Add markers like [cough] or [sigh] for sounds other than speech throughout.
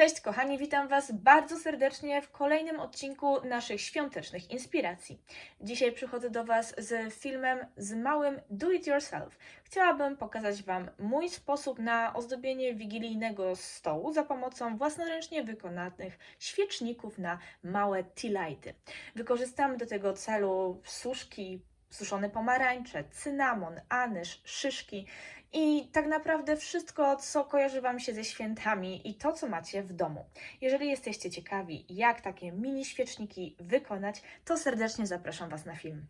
Cześć kochani, witam Was bardzo serdecznie w kolejnym odcinku naszych świątecznych inspiracji. Dzisiaj przychodzę do Was z filmem z małym do it yourself. Chciałabym pokazać Wam mój sposób na ozdobienie wigilijnego stołu za pomocą własnoręcznie wykonanych świeczników na małe tea lighty. Wykorzystamy do tego celu suszki, suszone pomarańcze, cynamon, anyż, szyszki i tak naprawdę wszystko, co kojarzy Wam się ze świętami i to, co macie w domu. Jeżeli jesteście ciekawi, jak takie mini świeczniki wykonać, to serdecznie zapraszam Was na film.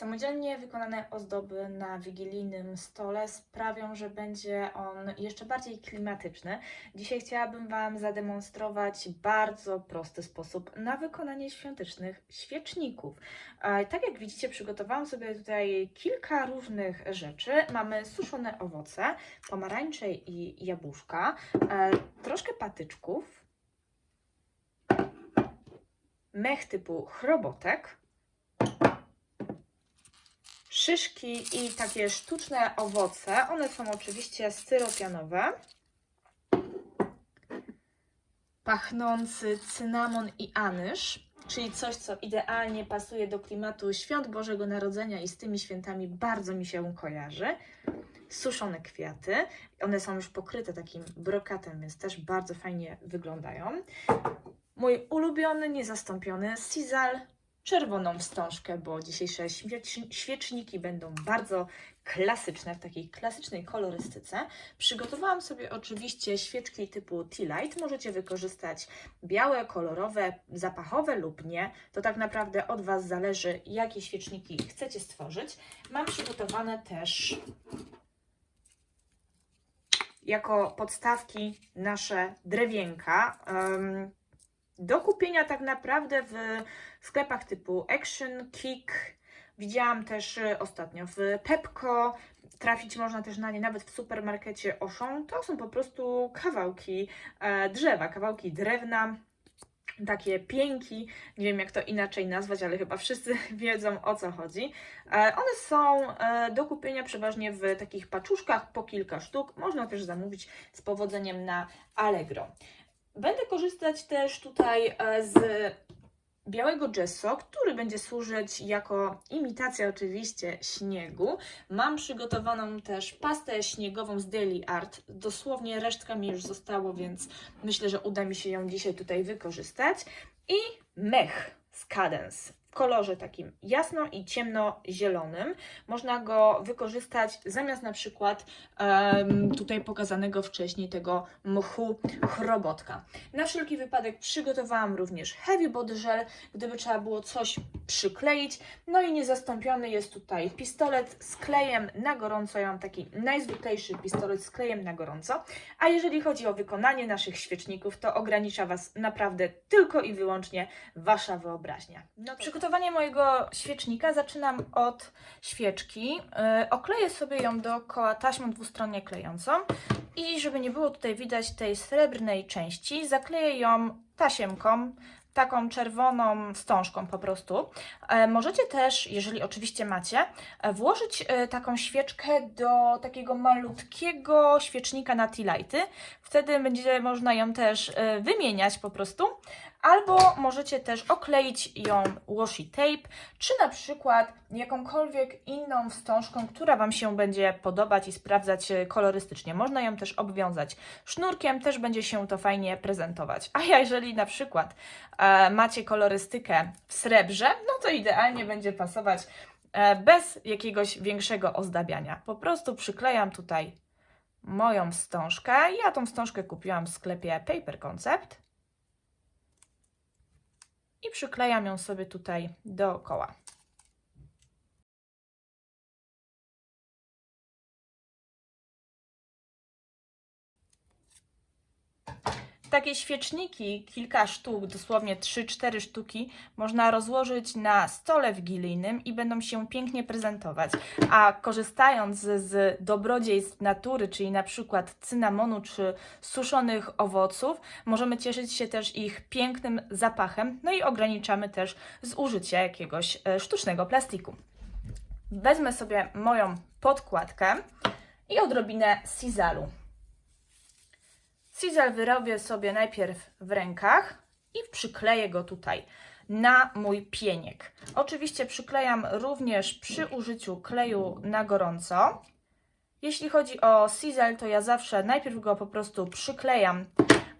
Samodzielnie wykonane ozdoby na wigilijnym stole sprawią, że będzie on jeszcze bardziej klimatyczny. Dzisiaj chciałabym Wam zademonstrować bardzo prosty sposób na wykonanie świątecznych świeczników. Tak jak widzicie, przygotowałam sobie tutaj kilka różnych rzeczy. Mamy suszone owoce, pomarańcze i jabłuszka, e, troszkę patyczków, mech typu chrobotek, szyszki i takie sztuczne owoce. One są oczywiście styropianowe. Pachnący cynamon i anyż, czyli coś, co idealnie pasuje do klimatu świąt Bożego Narodzenia i z tymi świętami bardzo mi się kojarzy. Suszone kwiaty. One są już pokryte takim brokatem, więc też bardzo fajnie wyglądają. Mój ulubiony, niezastąpiony Sizal czerwoną wstążkę, bo dzisiejsze świecz- świeczniki będą bardzo klasyczne, w takiej klasycznej kolorystyce. Przygotowałam sobie oczywiście świeczki typu Tea Light. Możecie wykorzystać białe, kolorowe, zapachowe lub nie. To tak naprawdę od Was zależy, jakie świeczniki chcecie stworzyć. Mam przygotowane też jako podstawki nasze drewienka. em, do kupienia tak naprawdę w sklepach typu Action, Kick. Widziałam też y, ostatnio w Pepco. Trafić można też na nie nawet w supermarkecie Auchan. To są po prostu kawałki e, drzewa, kawałki drewna. Takie pięki, nie wiem jak to inaczej nazwać, ale chyba wszyscy [laughs] wiedzą o co chodzi. E, One są e, do kupienia przeważnie w takich paczuszkach po kilka sztuk. Można też zamówić z powodzeniem na Allegro. Będę korzystać też tutaj e, z białego gesso, który będzie służyć jako imitacja oczywiście śniegu. Mam przygotowaną też pastę śniegową z Daily Art. Dosłownie resztka mi już zostało, więc myślę, że uda mi się ją dzisiaj tutaj wykorzystać. I mech z Cadence w kolorze takim jasno i ciemno-zielonym. Można go wykorzystać zamiast na przykład em, tutaj pokazanego wcześniej tego mchu chrobotka. Na wszelki wypadek przygotowałam również heavy body gel, gdyby trzeba było coś przykleić. No i niezastąpiony jest tutaj pistolet z klejem na gorąco. Ja mam taki najzwyklejszy pistolet z klejem na gorąco. A jeżeli chodzi o wykonanie naszych świeczników, to ogranicza Was naprawdę tylko i wyłącznie Wasza wyobraźnia. No Przygotowanie mojego świecznika zaczynam od świeczki. Yy, okleję sobie ją dookoła taśmą dwustronnie klejącą i żeby nie było tutaj widać tej srebrnej części, zakleję ją tasiemką, taką czerwoną wstążką po prostu. E, możecie też, jeżeli oczywiście macie, e, włożyć e, taką świeczkę do takiego malutkiego świecznika na tea lighty. Wtedy będzie można ją też e, wymieniać po prostu. Albo możecie też okleić ją washi tape, czy na przykład jakąkolwiek inną wstążką, która Wam się będzie podobać i sprawdzać e, kolorystycznie. Można ją też obwiązać sznurkiem, też będzie się to fajnie prezentować. A jeżeli na przykład e, macie kolorystykę w srebrze, no to idealnie będzie pasować e, bez jakiegoś większego ozdabiania. Po prostu przyklejam tutaj moją wstążkę. Ja tą wstążkę kupiłam w sklepie Paper Concept i przyklejam ją sobie tutaj dookoła. Takie świeczniki, kilka sztuk, dosłownie 3-4 sztuki, można rozłożyć na stole wigilijnym i będą się pięknie prezentować. A korzystając z, dobrodziejstw natury, czyli na przykład cynamonu czy suszonych owoców, możemy cieszyć się też ich pięknym zapachem, no i ograniczamy też zużycie jakiegoś e, sztucznego plastiku. Wezmę sobie moją podkładkę i odrobinę sizalu. Sizzle wyrobię sobie najpierw w rękach i przykleję go tutaj na mój pieniek. Oczywiście przyklejam również przy użyciu kleju na gorąco. Jeśli chodzi o sizzle, to ja zawsze najpierw go po prostu przyklejam,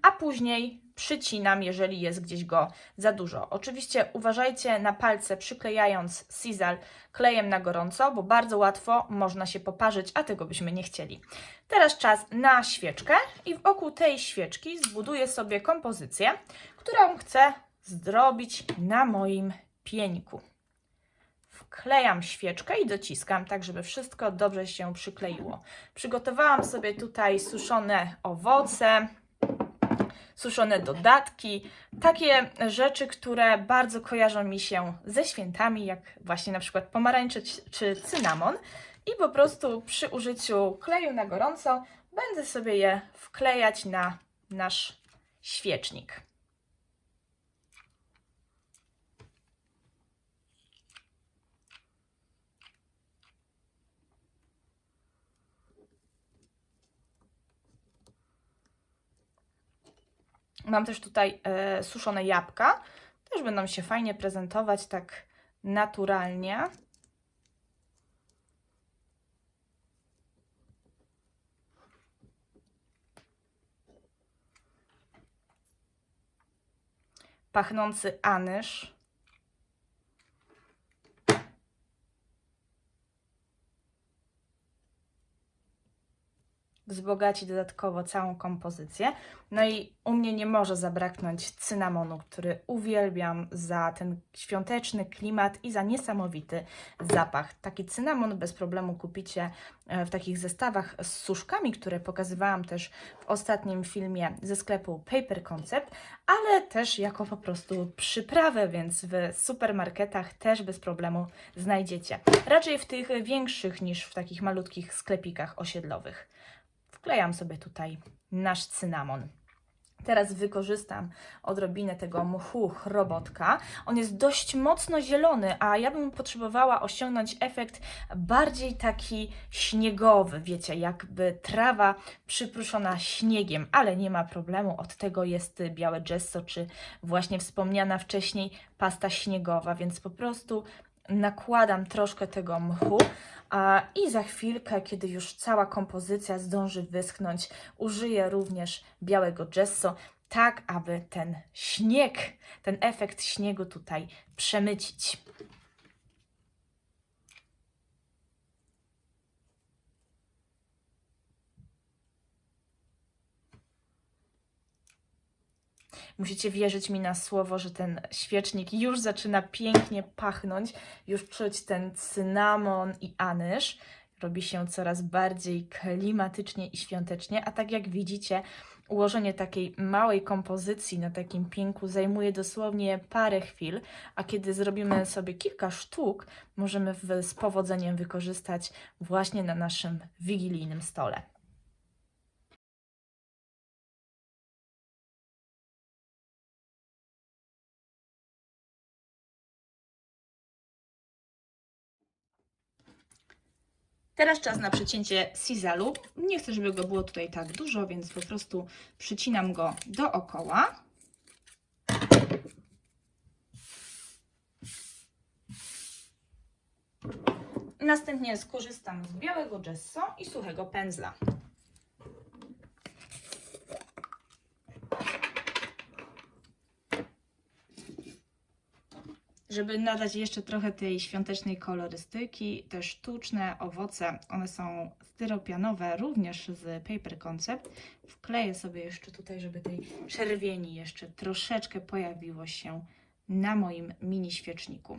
a później przycinam, jeżeli jest gdzieś go za dużo. Oczywiście uważajcie na palce przyklejając sizzle klejem na gorąco, bo bardzo łatwo można się poparzyć, a tego byśmy nie chcieli. Teraz czas na świeczkę i wokół tej świeczki zbuduję sobie kompozycję, którą chcę zrobić na moim pieńku. Wklejam świeczkę i dociskam, tak żeby wszystko dobrze się przykleiło. Przygotowałam sobie tutaj suszone owoce, suszone dodatki, takie rzeczy, które bardzo kojarzą mi się ze świętami, jak właśnie na przykład pomarańcze czy cynamon. I po prostu przy użyciu kleju na gorąco będę sobie je wklejać na nasz świecznik. Mam też tutaj e, suszone jabłka. Też będą się fajnie prezentować tak naturalnie. Pachnący anyż. Wzbogaci dodatkowo całą kompozycję. No i u mnie nie może zabraknąć cynamonu, który uwielbiam za ten świąteczny klimat i za niesamowity zapach. Taki cynamon bez problemu kupicie e, w takich zestawach z suszkami, które pokazywałam też w ostatnim filmie ze sklepu Paper Concept, ale też jako po prostu przyprawę, więc w supermarketach też bez problemu znajdziecie. Raczej w tych większych niż w takich malutkich sklepikach osiedlowych wklejam sobie tutaj nasz cynamon. Teraz wykorzystam odrobinę tego mchu chrobotka. On jest dość mocno zielony, a ja bym potrzebowała osiągnąć efekt bardziej taki śniegowy, wiecie, jakby trawa przypruszona śniegiem, ale nie ma problemu, od tego jest białe gesso, czy właśnie wspomniana wcześniej pasta śniegowa, więc po prostu nakładam troszkę tego mchu a, i za chwilkę, kiedy już cała kompozycja zdąży wyschnąć, użyję również białego gesso, tak aby ten śnieg, ten efekt śniegu tutaj przemycić. Musicie wierzyć mi na słowo, że ten świecznik już zaczyna pięknie pachnąć, już czuć ten cynamon i anyż. Robi się coraz bardziej klimatycznie i świątecznie, a tak jak widzicie, ułożenie takiej małej kompozycji na takim pięku zajmuje dosłownie parę chwil, a kiedy zrobimy sobie kilka sztuk, możemy z powodzeniem wykorzystać właśnie na naszym wigilijnym stole. Teraz czas na przycięcie sizalu. Nie chcę, żeby go było tutaj tak dużo, więc po prostu przycinam go dookoła. Następnie skorzystam z białego gesso i suchego pędzla. Żeby nadać jeszcze trochę tej świątecznej kolorystyki, te sztuczne owoce, one są styropianowe, również z Paper Concept. Wkleję sobie jeszcze tutaj, żeby tej czerwieni jeszcze troszeczkę pojawiło się na moim mini świeczniku.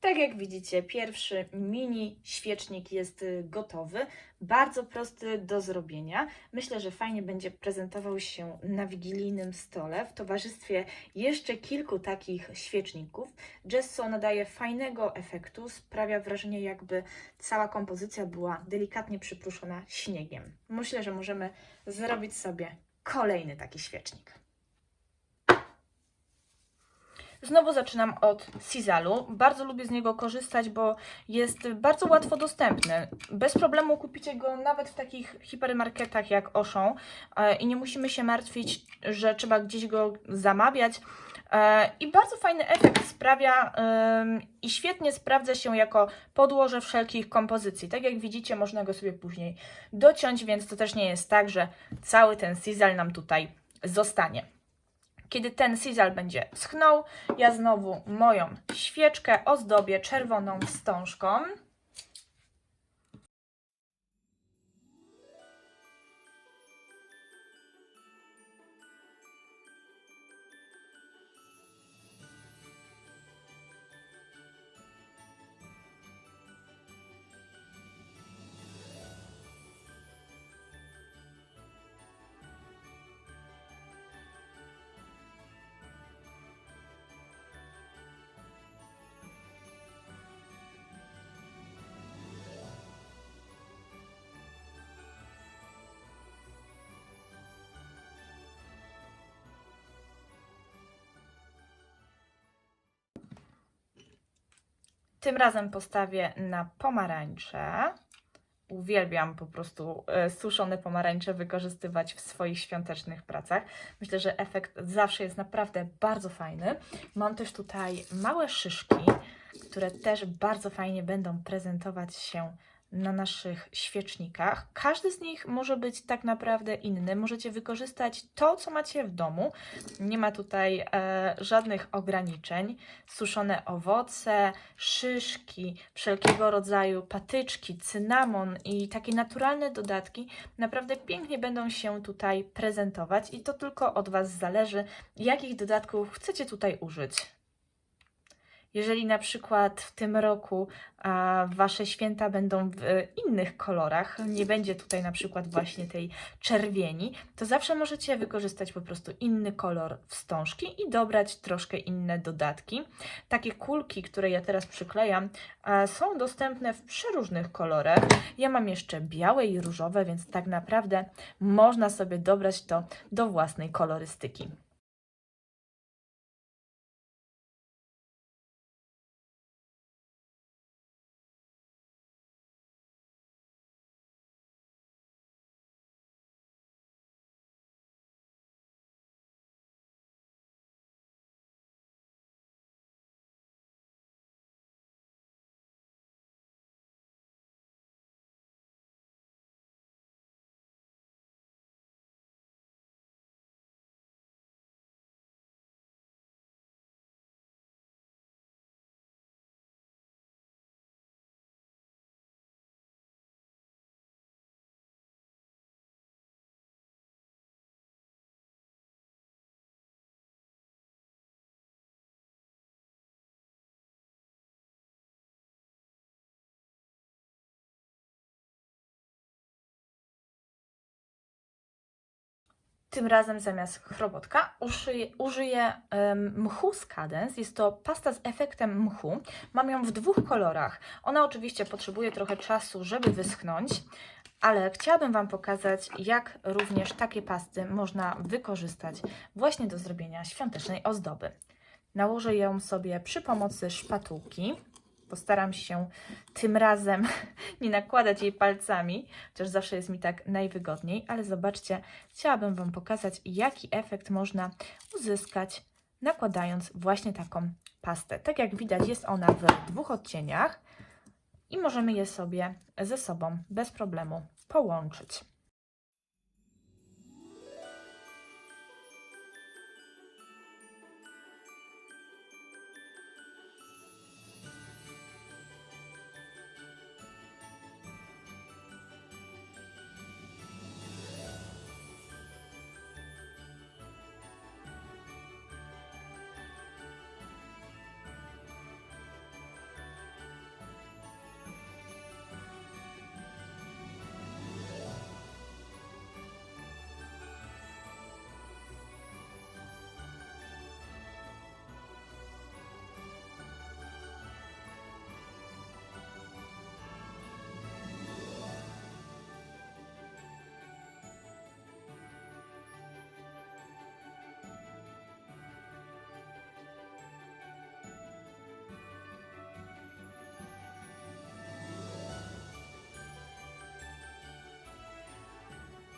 Tak jak widzicie, pierwszy mini świecznik jest y, gotowy. Bardzo prosty do zrobienia. Myślę, że fajnie będzie prezentował się na wigilijnym stole w towarzystwie jeszcze kilku takich świeczników. Gesso nadaje fajnego efektu, sprawia wrażenie, jakby cała kompozycja była delikatnie przypruszona śniegiem. Myślę, że możemy zrobić sobie kolejny taki świecznik. Znowu zaczynam od Sizalu. Bardzo lubię z niego korzystać, bo jest bardzo łatwo dostępny. Bez problemu kupicie go nawet w takich hipermarketach jak Auchan e, i nie musimy się martwić, że trzeba gdzieś go zamawiać. E, I bardzo fajny efekt sprawia i świetnie sprawdza się jako podłoże wszelkich kompozycji. Tak jak widzicie, można go sobie później dociąć, więc to też nie jest tak, że cały ten Sizal nam tutaj zostanie. Kiedy ten sizal będzie schnął, ja znowu moją świeczkę ozdobię czerwoną wstążką. Tym razem postawię na pomarańcze. Uwielbiam po prostu e, suszone pomarańcze wykorzystywać w swoich świątecznych pracach. Myślę, że efekt zawsze jest naprawdę bardzo fajny. Mam też tutaj małe szyszki, które też bardzo fajnie będą prezentować się na naszych świecznikach. Każdy z nich może być tak naprawdę inny. Możecie wykorzystać to, co macie w domu. Nie ma tutaj e, żadnych ograniczeń. Suszone owoce, szyszki, wszelkiego rodzaju patyczki, cynamon i takie naturalne dodatki naprawdę pięknie będą się tutaj prezentować i to tylko od Was zależy, jakich dodatków chcecie tutaj użyć. Jeżeli na przykład w tym roku a, Wasze święta będą w innych kolorach, nie będzie tutaj na przykład właśnie tej czerwieni, to zawsze możecie wykorzystać po prostu inny kolor wstążki i dobrać troszkę inne dodatki. Takie kulki, które ja teraz przyklejam, a, są dostępne w przeróżnych kolorach. Ja mam jeszcze białe i różowe, więc tak naprawdę można sobie dobrać to do własnej kolorystyki. Tym razem zamiast chrobotka użyję, użyję mchu z Cadence. Jest to pasta z efektem mchu. Mam ją w dwóch kolorach. Ona oczywiście potrzebuje trochę czasu, żeby wyschnąć, ale chciałabym Wam pokazać, jak również takie pasty można wykorzystać właśnie do zrobienia świątecznej ozdoby. Nałożę ją sobie przy pomocy szpatułki. Postaram się tym razem [laughs] nie nakładać jej palcami, chociaż zawsze jest mi tak najwygodniej, ale zobaczcie, chciałabym Wam pokazać, jaki efekt można uzyskać nakładając właśnie taką pastę. Tak jak widać, jest ona w dwóch odcieniach i możemy je sobie ze sobą bez problemu połączyć.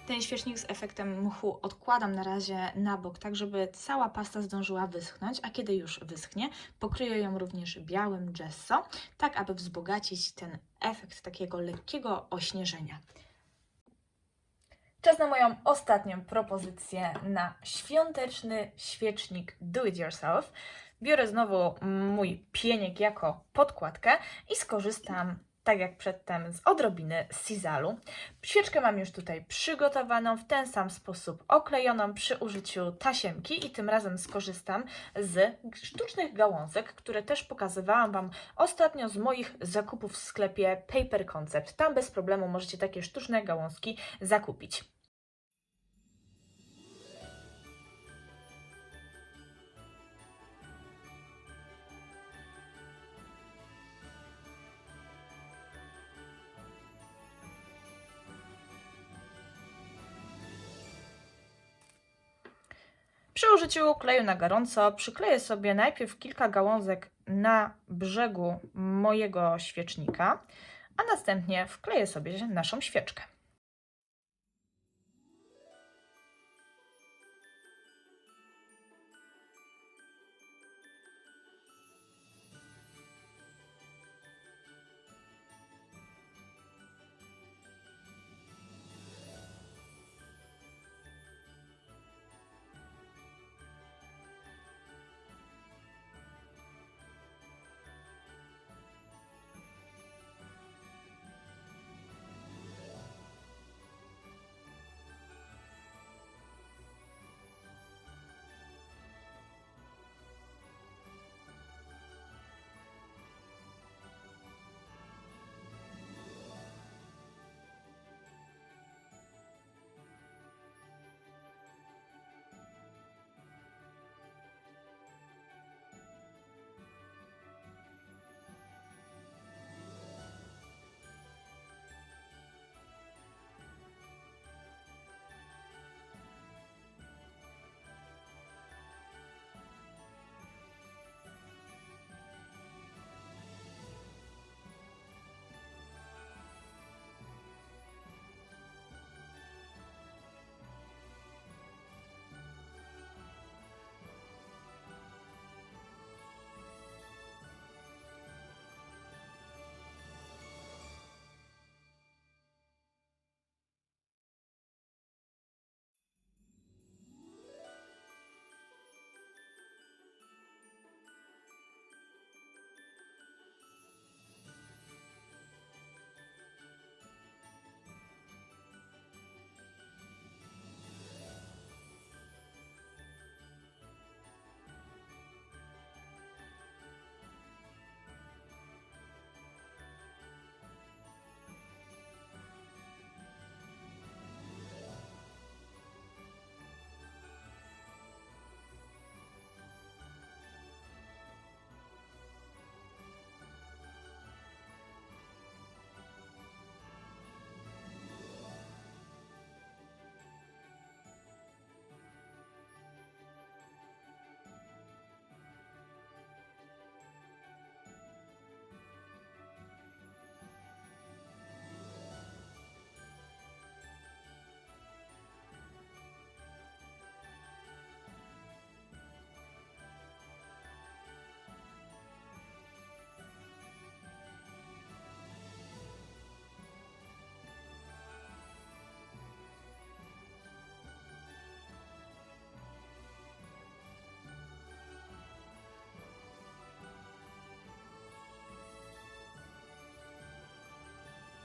Ten świecznik z efektem mchu odkładam na razie na bok, tak żeby cała pasta zdążyła wyschnąć, a kiedy już wyschnie, pokryję ją również białym gesso, tak aby wzbogacić ten efekt takiego lekkiego ośnieżenia. Czas na moją ostatnią propozycję na świąteczny świecznik do it yourself. Biorę znowu mój pieniek jako podkładkę i skorzystam, tak jak przedtem, z odrobiny sizalu. Świeczkę mam już tutaj przygotowaną, w ten sam sposób oklejoną przy użyciu tasiemki i tym razem skorzystam z sztucznych gałązek, które też pokazywałam Wam ostatnio z moich zakupów w sklepie Paper Concept. Tam bez problemu możecie takie sztuczne gałązki zakupić. Przy użyciu kleju na gorąco przykleję sobie najpierw kilka gałązek na brzegu mojego świecznika, a następnie wkleję sobie naszą świeczkę.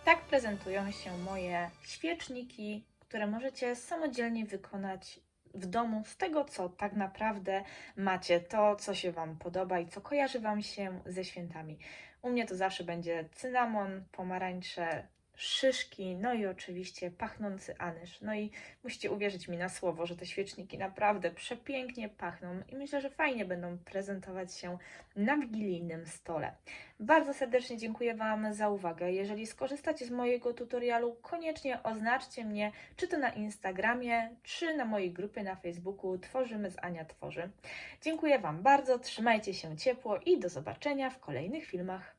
Tak prezentują się moje świeczniki, które możecie samodzielnie wykonać w domu z tego, co tak naprawdę macie, to, co się Wam podoba i co kojarzy Wam się ze świętami. U mnie to zawsze będzie cynamon, pomarańcze, szyszki, no i oczywiście pachnący anyż. No i musicie uwierzyć mi na słowo, że te świeczniki naprawdę przepięknie pachną i myślę, że fajnie będą prezentować się na wigilijnym stole. Bardzo serdecznie dziękuję Wam za uwagę. Jeżeli skorzystacie z mojego tutorialu, koniecznie oznaczcie mnie, czy to na Instagramie, czy na mojej grupie na Facebooku Tworzymy z Ania Tworzy. Dziękuję Wam bardzo, trzymajcie się ciepło i do zobaczenia w kolejnych filmach.